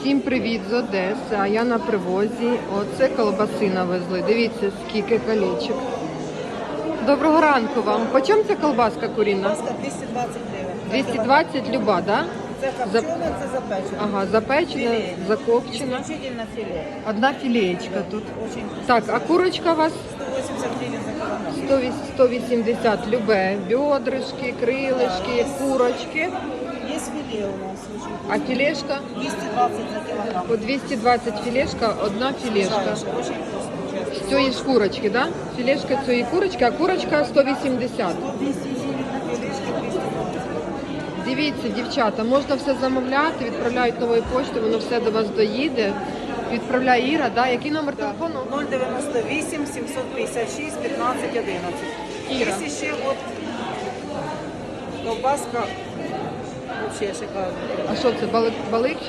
Всім привіт з Одеси, а я на привозі. Оце колбаси навезли. Дивіться, скільки колечок. Доброго ранку вам. По чому ця колбаска куріна? Маска 220 гривень. 220 люба, да? Це копчена, це запечена. Ага, запечена, закопчена. Одна філеєчка тут. Так, а курочка у вас 180 гривен за килограмм. 100 180 любе. Бедрышки, крилишки, курочки. Есть филе у нас А філешка? 220 за килограмм. По 220 філешка, одна. З цієї ж курочки, да? Філешка цієї курочки, а курочка 180. 209 на филешке, 220. Дивіться, дівчата, можна все замовляти, відправляють новою поштою, воно все до вас доїде. Відправляє Іра, да? Який номер телефону? 098 756 15 11. Іра. Якщо ще от колбаска. Шикарно. А що це, балик, балик